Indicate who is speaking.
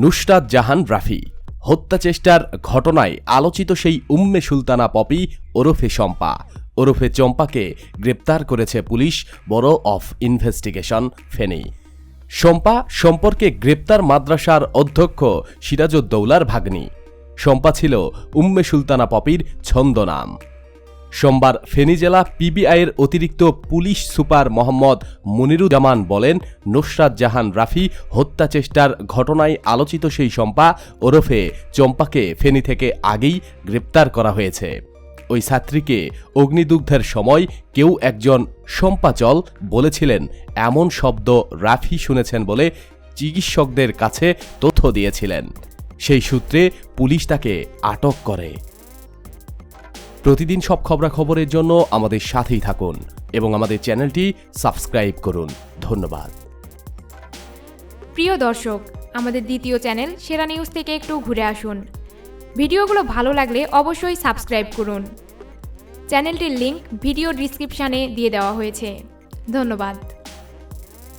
Speaker 1: নুসরাত জাহান রাফি। হত্যা চেষ্টার ঘটনায় আলোচিত সেই উম্মে সুলতানা পপি ওরফে শম্পা। ওরফে চম্পাকে গ্রেপ্তার করেছে পুলিশ বড় অফ ইনভেস্টিগেশন, ফেনী। শম্পা সম্পর্কে গ্রেপ্তার মাদ্রাসার অধ্যক্ষ সিরাজউদ্দৌলার ভাগ্নি। শম্পা ছিল উম্মে সুলতানা পপির ছন্দনাম। সোমবার ফেনী জেলা পিবিআইয়ের অতিরিক্ত পুলিশ সুপার মোহাম্মদ মনিরুজ্জামান বলেন, নুসরাত জাহান রাফি হত্যা চেষ্টার ঘটনায় আলোচিত সেই শম্পা ওরফে চম্পাকে ফেনী থেকে আগেই গ্রেপ্তার করা হয়েছে। ওই ছাত্রীকে অগ্নিদুগ্ধের সময় কেউ একজন শম্পাচল বলেছিলেন, এমন শব্দ রাফি শুনেছেন বলে চিকিৎসকদের কাছে তথ্য দিয়েছিলেন। সেই সূত্রে পুলিশ তাকে আটক করে। প্রতিদিন সব খবরাখবরের জন্য আমাদের সাথেই থাকুন এবং আমাদের চ্যানেলটি সাবস্ক্রাইব করুন। ধন্যবাদ।
Speaker 2: প্রিয় দর্শক, আমাদের দ্বিতীয় চ্যানেল সেরা নিউজ থেকে একটু ঘুরে আসুন। ভিডিওগুলো ভালো লাগলে অবশ্যই সাবস্ক্রাইব করুন। চ্যানেলটির লিংক ভিডিও ডিসক্রিপশানে দিয়ে দেওয়া হয়েছে। ধন্যবাদ।